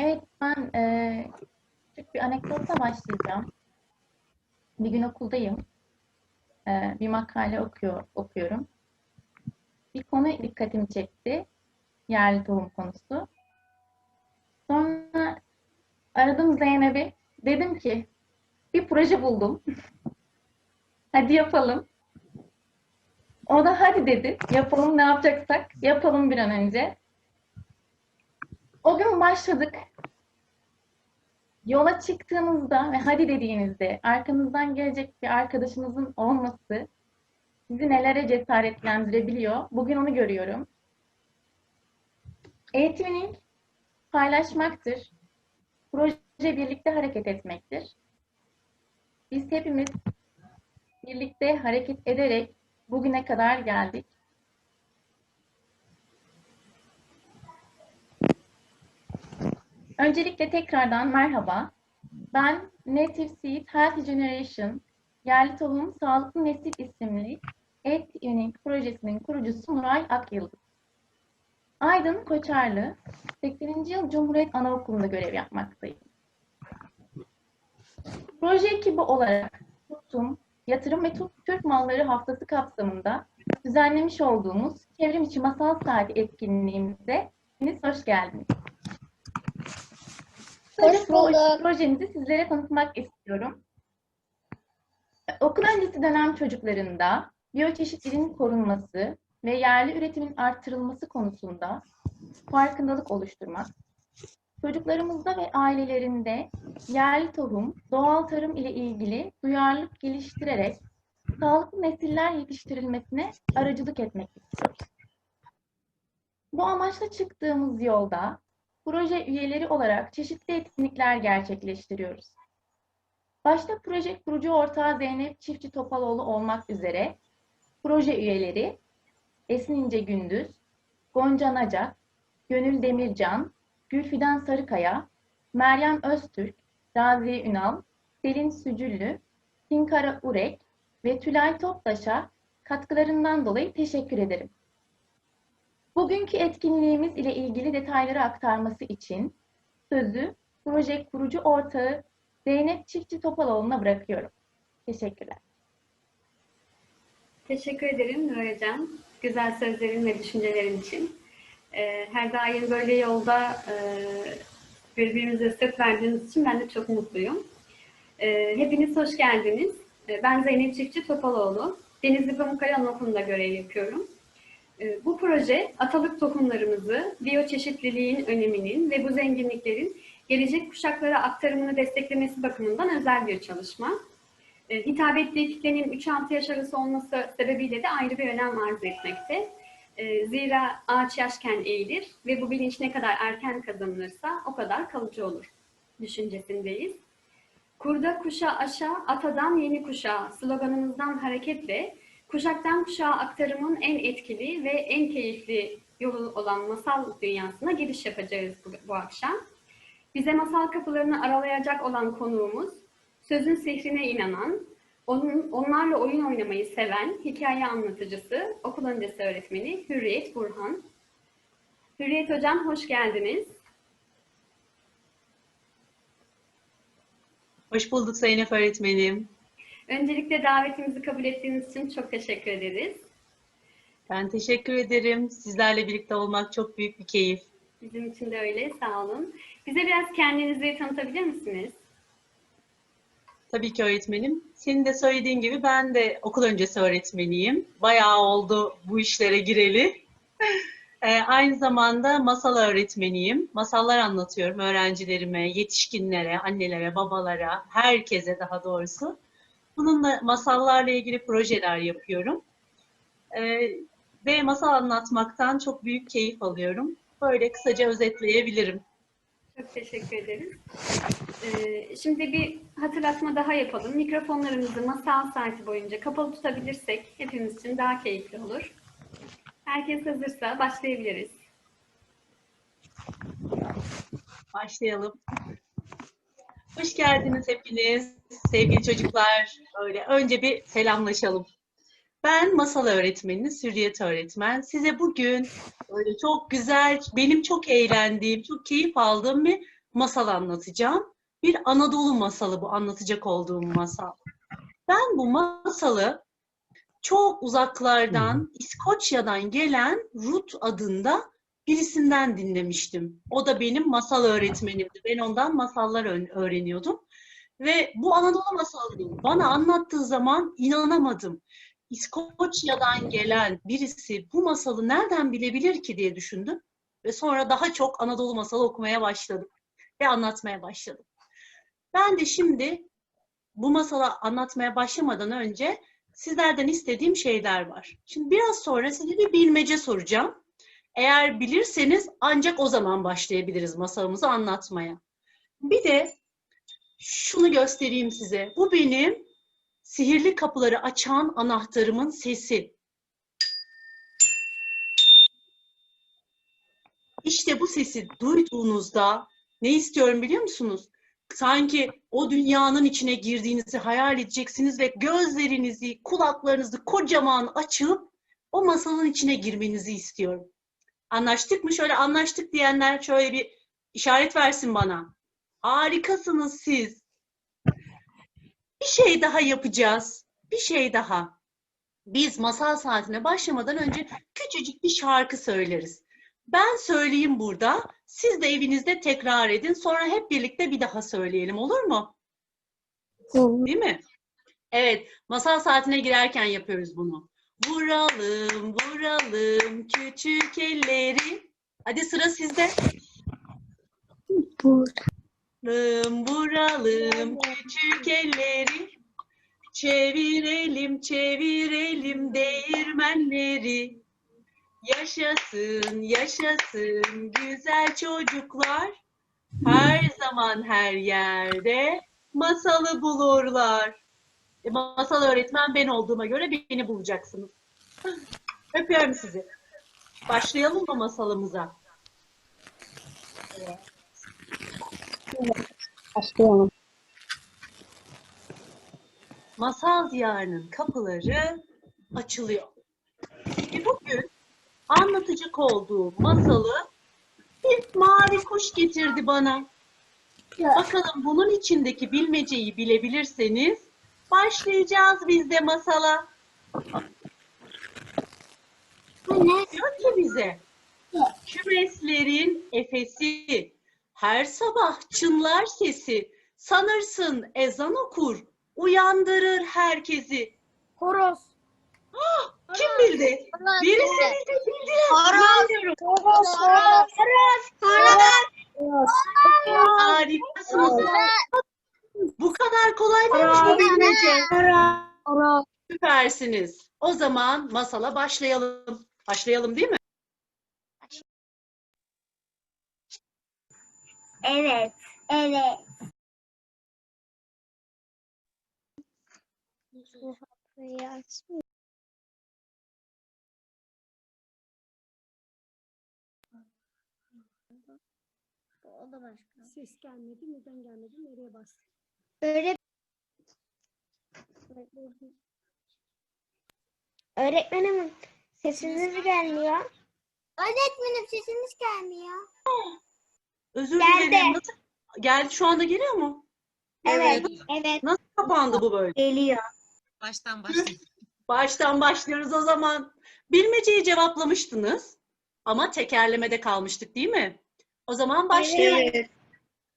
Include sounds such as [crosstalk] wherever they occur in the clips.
Evet, ben eee küçük bir anekdotla başlayacağım. Bir gün okuldayım. Eee, bir makale okuyor, okuyorum. Bir konu dikkatimi çekti. Yerli tohum konusu. Sonra aradım Zeynep'i. Dedim ki, bir proje buldum. [laughs] Hadi yapalım. O da hadi dedi. Yapalım ne yapacaksak. Yapalım bir an önce. Gün başladık. Yola çıktığınızda ve hadi dediğinizde arkanızdan gelecek bir arkadaşınızın olması sizi nelere cesaretlendirebiliyor. Bugün onu görüyorum. Eğitimin paylaşmaktır. Proje birlikte hareket etmektir. Biz hepimiz birlikte hareket ederek bugüne kadar geldik. Öncelikle tekrardan merhaba. Ben Native Seed Healthy Generation Yerli Tohum Sağlıklı Nesil isimli Et Unique projesinin kurucusu Nuray Akyıldız. Aydın Koçarlı, 80. yıl Cumhuriyet Anaokulu'nda görev yapmaktayım. Proje ekibi olarak tutum, yatırım ve Türk malları haftası kapsamında düzenlemiş olduğumuz çevrim içi masal saati etkinliğimize hepiniz hoş geldiniz. Hoş bulduk. Projemizi sizlere tanıtmak istiyorum. Okul öncesi dönem çocuklarında biyoçeşitliliğin korunması ve yerli üretimin arttırılması konusunda farkındalık oluşturmak, çocuklarımızda ve ailelerinde yerli tohum, doğal tarım ile ilgili duyarlılık geliştirerek sağlıklı nesiller yetiştirilmesine aracılık etmek istiyoruz. Bu amaçla çıktığımız yolda proje üyeleri olarak çeşitli etkinlikler gerçekleştiriyoruz. Başta proje kurucu ortağı Zeynep Çiftçi Topaloğlu olmak üzere proje üyeleri Esin İnce Gündüz, Gonca Nacak, Gönül Demircan, Gülfidan Sarıkaya, Meryem Öztürk, Raziye Ünal, Selin Sücüllü, Tinkara Urek ve Tülay Toptaş'a katkılarından dolayı teşekkür ederim. Bugünkü etkinliğimiz ile ilgili detayları aktarması için sözü proje kurucu ortağı Zeynep Çiftçi Topaloğlu'na bırakıyorum. Teşekkürler. Teşekkür ederim Nuray Hocam. Güzel sözlerin ve düşüncelerin için. Ee, Her daim böyle yolda e, birbirimize sırt verdiğiniz için ben de çok mutluyum. Ee, Hepiniz hoş geldiniz. Ee, Ben Zeynep Çiftçi Topaloğlu. Denizli Pamukkale Anaokulu'nda görev yapıyorum. Ee, Bu proje atalık tohumlarımızı, biyoçeşitliliğin öneminin ve bu zenginliklerin gelecek kuşaklara aktarımını desteklemesi bakımından özel bir çalışma. E, hitap ettiği kitlenin 3-6 yaş arası olması sebebiyle de ayrı bir önem arz etmekte. E, zira ağaç yaşken eğilir ve bu bilinç ne kadar erken kazanılırsa o kadar kalıcı olur düşüncesindeyiz. Kurda kuşa aşağı, atadan yeni kuşağa sloganımızdan hareketle kuşaktan kuşağa aktarımın en etkili ve en keyifli yolu olan masal dünyasına giriş yapacağız bu, bu akşam. Bize masal kapılarını aralayacak olan konuğumuz sözün sihrine inanan, onun, onlarla oyun oynamayı seven hikaye anlatıcısı, okul öncesi öğretmeni Hürriyet Burhan. Hürriyet Hocam hoş geldiniz. Hoş bulduk Zeynep öğretmenim. Öncelikle davetimizi kabul ettiğiniz için çok teşekkür ederiz. Ben teşekkür ederim. Sizlerle birlikte olmak çok büyük bir keyif. Bizim için de öyle, sağ olun. Bize biraz kendinizi tanıtabilir misiniz? Tabii ki öğretmenim. Senin de söylediğin gibi ben de okul öncesi öğretmeniyim. Bayağı oldu bu işlere gireli. [laughs] Ee, aynı zamanda masal öğretmeniyim. Masallar anlatıyorum öğrencilerime, yetişkinlere, annelere, babalara, herkese daha doğrusu. Bununla masallarla ilgili projeler yapıyorum. Ee, ve masal anlatmaktan çok büyük keyif alıyorum. Böyle kısaca özetleyebilirim. Çok teşekkür ederiz. Ee, şimdi bir hatırlatma daha yapalım. Mikrofonlarımızı masal saati boyunca kapalı tutabilirsek hepimiz için daha keyifli olur. Herkes hazırsa başlayabiliriz. Başlayalım. Hoş geldiniz hepiniz sevgili çocuklar. Öyle önce bir selamlaşalım. Ben masal öğretmeni, Sürriyet öğretmen. Size bugün böyle çok güzel, benim çok eğlendiğim, çok keyif aldığım bir masal anlatacağım. Bir Anadolu masalı bu anlatacak olduğum masal. Ben bu masalı çok uzaklardan, İskoçya'dan gelen Ruth adında birisinden dinlemiştim. O da benim masal öğretmenimdi. Ben ondan masallar öğreniyordum. Ve bu Anadolu masalını bana anlattığı zaman inanamadım. İskoçya'dan gelen birisi bu masalı nereden bilebilir ki diye düşündüm. Ve sonra daha çok Anadolu masalı okumaya başladım. Ve anlatmaya başladım. Ben de şimdi bu masala anlatmaya başlamadan önce sizlerden istediğim şeyler var. Şimdi biraz sonra size bir bilmece soracağım. Eğer bilirseniz ancak o zaman başlayabiliriz masalımızı anlatmaya. Bir de şunu göstereyim size. Bu benim sihirli kapıları açan anahtarımın sesi. İşte bu sesi duyduğunuzda ne istiyorum biliyor musunuz? Sanki o dünyanın içine girdiğinizi hayal edeceksiniz ve gözlerinizi, kulaklarınızı kocaman açıp o masalın içine girmenizi istiyorum. Anlaştık mı? Şöyle anlaştık diyenler şöyle bir işaret versin bana. Harikasınız siz. Bir şey daha yapacağız. Bir şey daha. Biz masal saatine başlamadan önce küçücük bir şarkı söyleriz. Ben söyleyeyim burada. Siz de evinizde tekrar edin. Sonra hep birlikte bir daha söyleyelim olur mu? Değil mi? Evet, masal saatine girerken yapıyoruz bunu. Vuralım, vuralım küçük elleri. Hadi sıra sizde. Vuralım, vuralım küçük elleri. Çevirelim, çevirelim değirmenleri. Yaşasın, yaşasın güzel çocuklar. Her zaman her yerde masalı bulurlar. E, masal öğretmen ben olduğuma göre beni bulacaksınız. Öpüyorum sizi. Başlayalım mı masalımıza? Başlayalım. Masal diyarının kapıları açılıyor. Ve bugün anlatacak olduğum masalı bir mavi kuş getirdi bana. Bakalım bunun içindeki bilmeceyi bilebilirseniz başlayacağız biz de masala. Bu ne? Diyor ki bize kümeslerin efesi her sabah çınlar sesi sanırsın ezan okur uyandırır herkesi. Horoz. Kim bildi? Birisi bildi bildi. Horoz. İnanmıyorum. Horoz. Horoz. Horoz. Harikasınız. Bu kadar kolay mıymış bu bilmece? Horoz. Süpersiniz. O zaman masala başlayalım. Başlayalım değil mi? Evet. Evet. O da başka. Ses gelmedi. Neden gelmedi? Nereye bastın? Öğret Öğretmenim sesiniz gelmiyor. Öğretmenim sesiniz gelmiyor. Özür Geldi. dilerim. Nasıl? Geldi şu anda geliyor mu? Evet. Evet. Nasıl kapandı bu böyle? Geliyor. Baştan başlayalım. Baştan başlıyoruz o zaman. Bilmeceyi cevaplamıştınız. Ama tekerlemede kalmıştık değil mi? O zaman başlayalım. Evet.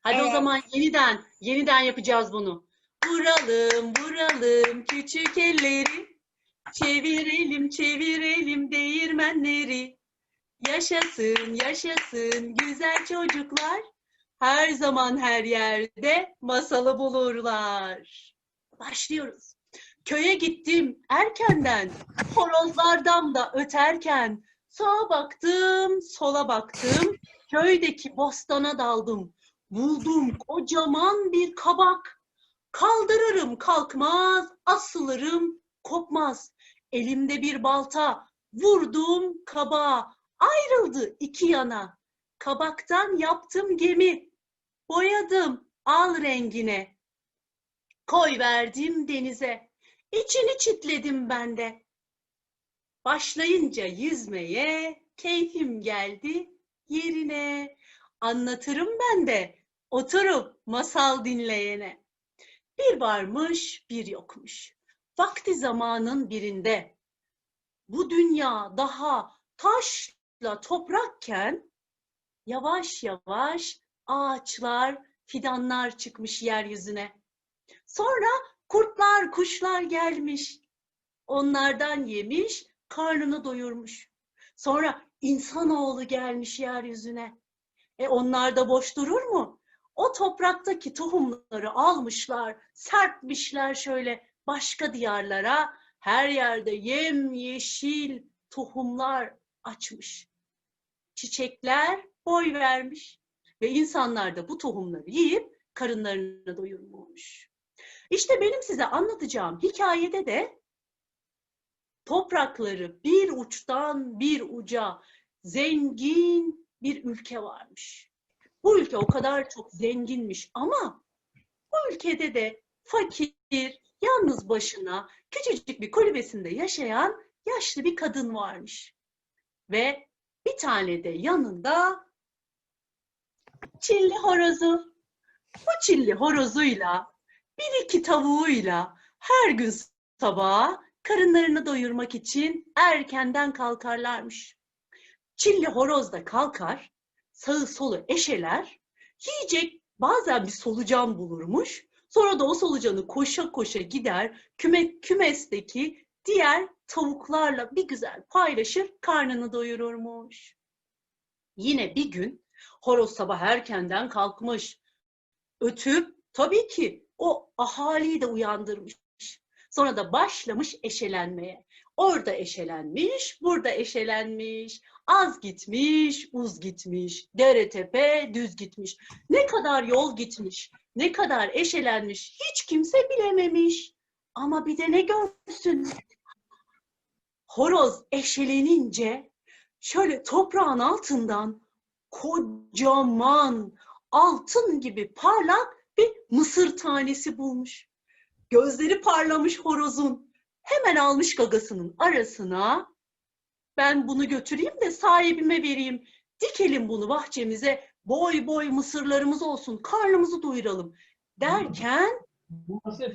Hadi o Evet. zaman yeniden, yeniden yapacağız bunu. Vuralım, vuralım küçük elleri. Çevirelim, çevirelim değirmenleri. Yaşasın, yaşasın güzel çocuklar. Her zaman her yerde masalı bulurlar. Başlıyoruz. Köye gittim erkenden, horozlardan da öterken. Sağa baktım, sola baktım, köydeki bostana daldım. Buldum kocaman bir kabak. Kaldırırım kalkmaz, asılırım kopmaz. Elimde bir balta, vurdum kabağa. Ayrıldı iki yana. Kabaktan yaptım gemi. Boyadım al rengine. Koy verdim denize. İçini çitledim ben de. Başlayınca yüzmeye keyfim geldi yerine. Anlatırım ben de oturup masal dinleyene. Bir varmış, bir yokmuş. Vakti zamanın birinde bu dünya daha taşla toprakken yavaş yavaş ağaçlar, fidanlar çıkmış yeryüzüne. Sonra kurtlar, kuşlar gelmiş. Onlardan yemiş, karnını doyurmuş. Sonra insanoğlu gelmiş yeryüzüne. E onlar da boş durur mu? O topraktaki tohumları almışlar, serpmişler şöyle başka diyarlara. Her yerde yemyeşil tohumlar açmış. Çiçekler boy vermiş ve insanlar da bu tohumları yiyip karınlarını doyurmuş. İşte benim size anlatacağım hikayede de toprakları bir uçtan bir uca zengin bir ülke varmış. Bu ülke o kadar çok zenginmiş ama bu ülkede de fakir, yalnız başına küçücük bir kulübesinde yaşayan yaşlı bir kadın varmış. Ve bir tane de yanında çilli horozu. Bu çilli horozuyla bir iki tavuğuyla her gün sabaha karınlarını doyurmak için erkenden kalkarlarmış. Çilli horoz da kalkar, sağı solu eşeler, yiyecek bazen bir solucan bulurmuş. Sonra da o solucanı koşa koşa gider, küme, kümesteki diğer tavuklarla bir güzel paylaşır, karnını doyururmuş. Yine bir gün horoz sabah erkenden kalkmış. Ötüp tabii ki o ahaliyi de uyandırmış. Sonra da başlamış eşelenmeye. Orada eşelenmiş, burada eşelenmiş. Az gitmiş, uz gitmiş. Dere tepe düz gitmiş. Ne kadar yol gitmiş, ne kadar eşelenmiş hiç kimse bilememiş. Ama bir de ne görsün? Horoz eşelenince şöyle toprağın altından kocaman altın gibi parlak bir mısır tanesi bulmuş. Gözleri parlamış horozun. Hemen almış gagasının arasına. Ben bunu götüreyim de sahibime vereyim. Dikelim bunu bahçemize. Boy boy mısırlarımız olsun. Karnımızı doyuralım. Derken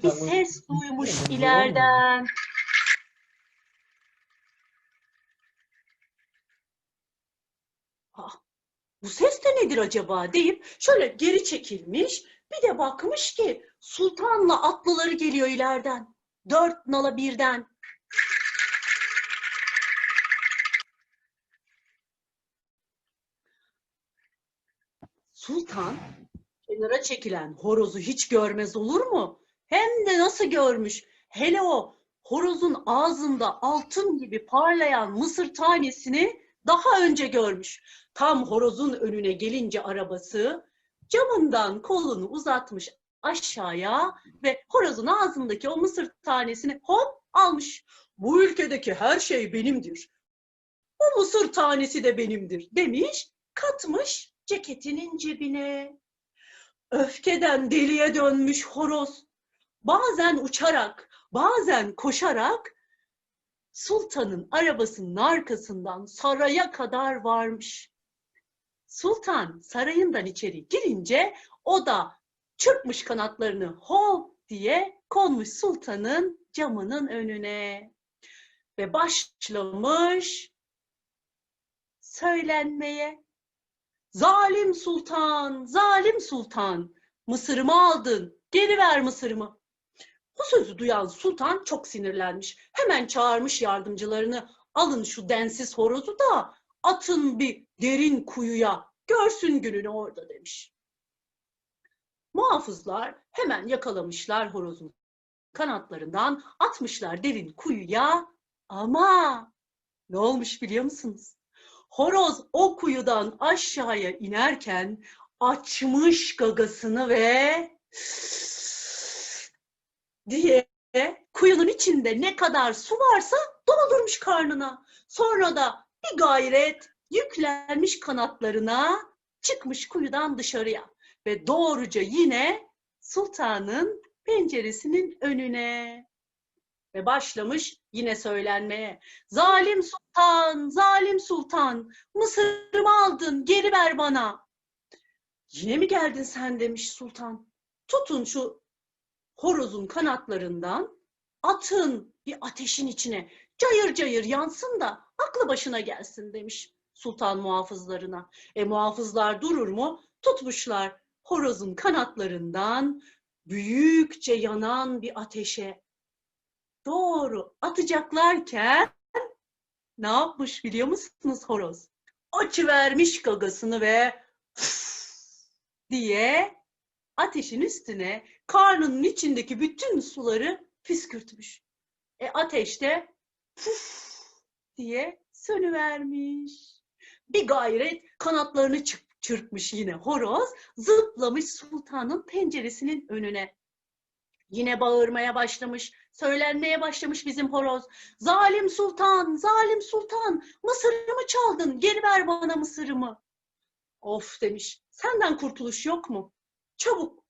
bir ses duymuş ileriden. Ah, bu ses de nedir acaba deyip şöyle geri çekilmiş. Bir de bakmış ki sultanla atlıları geliyor ileriden. Dört nala birden. Sultan kenara çekilen horozu hiç görmez olur mu? Hem de nasıl görmüş? Hele o horozun ağzında altın gibi parlayan mısır tanesini daha önce görmüş. Tam horozun önüne gelince arabası camından kolunu uzatmış aşağıya ve horozun ağzındaki o mısır tanesini hop almış. Bu ülkedeki her şey benimdir. Bu mısır tanesi de benimdir demiş, katmış ceketinin cebine. Öfkeden deliye dönmüş horoz. Bazen uçarak, bazen koşarak sultanın arabasının arkasından saraya kadar varmış. Sultan sarayından içeri girince o da çırpmış kanatlarını hop diye konmuş sultanın camının önüne. Ve başlamış söylenmeye. Zalim sultan, zalim sultan, mısırımı aldın, geri ver mısırımı. Bu sözü duyan sultan çok sinirlenmiş. Hemen çağırmış yardımcılarını, alın şu densiz horozu da atın bir derin kuyuya, görsün gününü orada demiş. Muhafızlar hemen yakalamışlar horozun kanatlarından, atmışlar derin kuyuya ama ne olmuş biliyor musunuz? Horoz o kuyudan aşağıya inerken açmış gagasını ve diye kuyunun içinde ne kadar su varsa doldurmuş karnına. Sonra da bir gayret yüklenmiş kanatlarına çıkmış kuyudan dışarıya ve doğruca yine sultanın penceresinin önüne ve başlamış yine söylenmeye. Zalim sultan, zalim sultan, Mısır'ımı aldın, geri ver bana. Yine mi geldin sen demiş sultan. Tutun şu horozun kanatlarından atın bir ateşin içine cayır cayır yansın da aklı başına gelsin demiş sultan muhafızlarına. E muhafızlar durur mu? Tutmuşlar horozun kanatlarından büyükçe yanan bir ateşe doğru atacaklarken ne yapmış biliyor musunuz horoz? Açıvermiş gagasını ve diye ateşin üstüne karnının içindeki bütün suları püskürtmüş. E ateş de puf diye sönüvermiş. Bir gayret kanatlarını çırp- çırpmış yine horoz, zıplamış sultanın penceresinin önüne. Yine bağırmaya başlamış, söylenmeye başlamış bizim horoz. Zalim sultan, zalim sultan, mısırımı çaldın, geri ver bana mısırımı. Of demiş, senden kurtuluş yok mu? Çabuk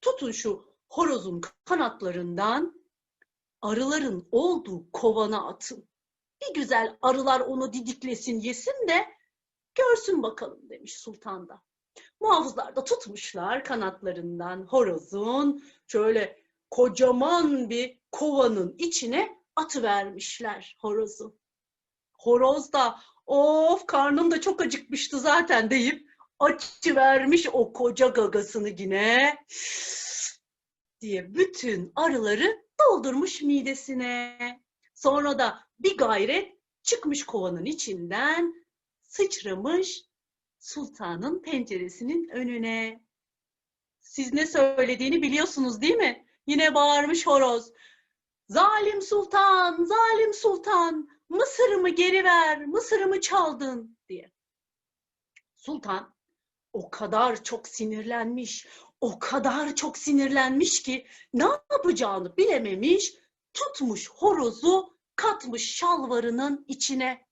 tutun şu horozun kanatlarından, arıların olduğu kovana atın. Bir güzel arılar onu didiklesin, yesin de görsün bakalım demiş sultan da. Muhafızlar da tutmuşlar kanatlarından horozun şöyle kocaman bir kovanın içine atıvermişler horozu. Horoz da of karnım da çok acıkmıştı zaten deyip açıvermiş o koca gagasını yine diye bütün arıları doldurmuş midesine. Sonra da bir gayret çıkmış kovanın içinden sıçramış sultanın penceresinin önüne. Siz ne söylediğini biliyorsunuz değil mi? Yine bağırmış horoz. Zalim sultan, zalim sultan, Mısır'ımı geri ver, Mısır'ımı çaldın diye. Sultan o kadar çok sinirlenmiş, o kadar çok sinirlenmiş ki ne yapacağını bilememiş, tutmuş horozu katmış şalvarının içine.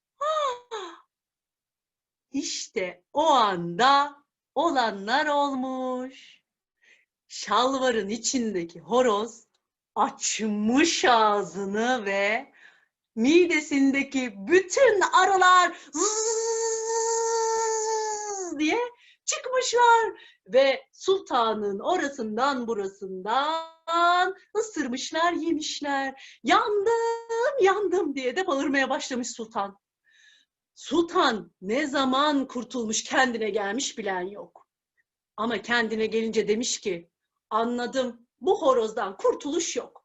İşte o anda olanlar olmuş. Şalvarın içindeki horoz açmış ağzını ve midesindeki bütün arılar diye çıkmışlar ve sultanın orasından burasından ısırmışlar, yemişler. Yandım, yandım diye de bağırmaya başlamış sultan. Sultan ne zaman kurtulmuş, kendine gelmiş bilen yok. Ama kendine gelince demiş ki, anladım bu horozdan kurtuluş yok.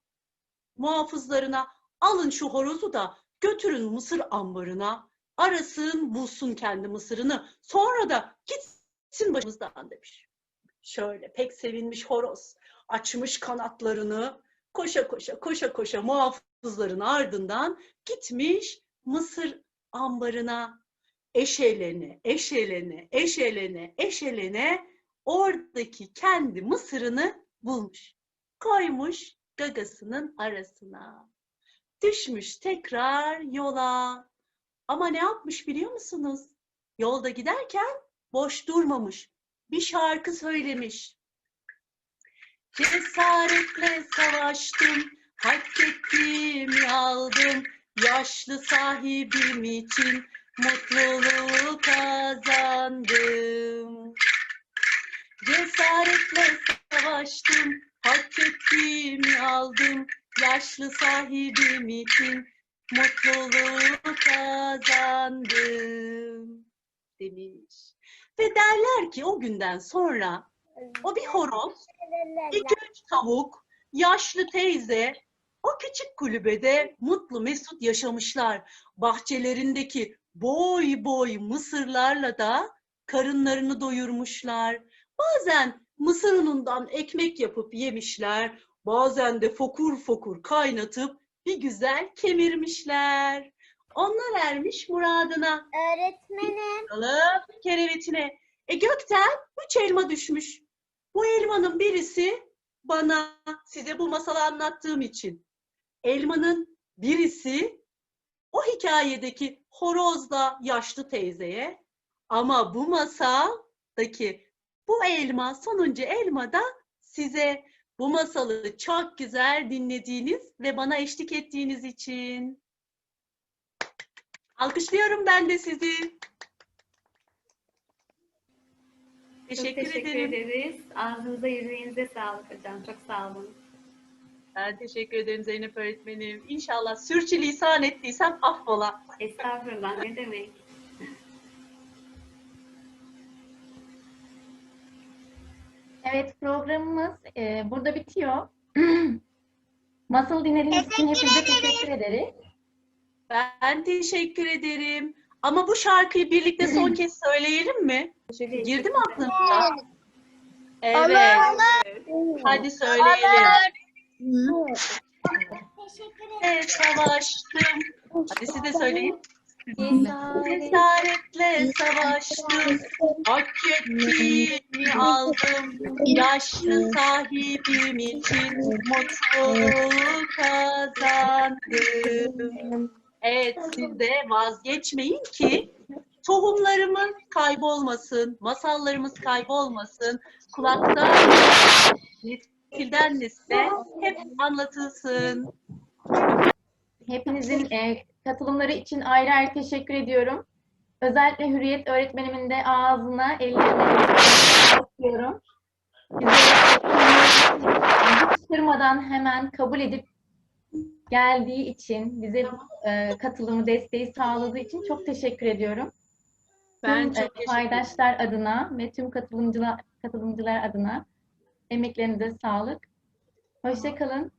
Muhafızlarına alın şu horozu da götürün mısır ambarına, arasın bulsun kendi mısırını, sonra da gitsin başımızdan demiş. Şöyle pek sevinmiş horoz, açmış kanatlarını, koşa koşa koşa koşa muhafızların ardından gitmiş mısır ambarına eşelene, eşelene, eşelene, eşelene oradaki kendi mısırını bulmuş. Koymuş gagasının arasına. Düşmüş tekrar yola. Ama ne yapmış biliyor musunuz? Yolda giderken boş durmamış. Bir şarkı söylemiş. Cesaretle savaştım, hak ettiğimi aldım. Yaşlı sahibim için mutluluğu kazandım. Cesaretle savaştım, hak ettiğimi aldım. Yaşlı sahibim için mutluluğu kazandım demiş. Ve derler ki o günden sonra o bir horoz, iki üç tavuk, yaşlı teyze o küçük kulübede mutlu mesut yaşamışlar. Bahçelerindeki boy boy mısırlarla da karınlarını doyurmuşlar. Bazen mısır unundan ekmek yapıp yemişler. Bazen de fokur fokur kaynatıp bir güzel kemirmişler. Onlar ermiş muradına. Öğretmenim. Bakalım kerevetine. E gökten üç elma düşmüş. Bu elmanın birisi bana size bu masalı anlattığım için. Elmanın birisi o hikayedeki horozla yaşlı teyzeye ama bu masaldaki bu elma sonuncu elma da size bu masalı çok güzel dinlediğiniz ve bana eşlik ettiğiniz için. Alkışlıyorum ben de sizi. Teşekkür, çok teşekkür ederim. ederiz. Ağzınıza yüreğinize sağlık hocam. Çok sağ olun. Ben teşekkür ederim Zeynep öğretmenim. İnşallah sürçülisan ettiysem affola. Estağfurullah ne demek. Evet programımız e, burada bitiyor. [clears throat] Masal dinlediğiniz için hepinize teşekkür ederiz. Ben teşekkür ederim. Ama bu şarkıyı birlikte son [clears throat] kez söyleyelim mi? Girdi mi aklınıza? Evet. Hadi söyleyelim. Evet, savaştım. Hadi siz de söyleyin. Cesaretle savaştım, hak ettiğimi aldım. Yaşlı sahibim için mutluluğu kazandım. Evet, siz de vazgeçmeyin ki tohumlarımız kaybolmasın, masallarımız kaybolmasın. Kulakta nesilden nesile hep anlatılsın. Hepinizin e, katılımları için ayrı ayrı teşekkür ediyorum. Özellikle Hürriyet öğretmenimin de ağzına, ellerine istiyorum. Hiç kırmadan hemen kabul edip geldiği için, bize e, katılımı, desteği sağladığı için çok teşekkür ediyorum. Ben tüm çok e, paydaşlar adına ve tüm katılımcılar, katılımcılar adına emeklerinize sağlık. Hoşça kalın.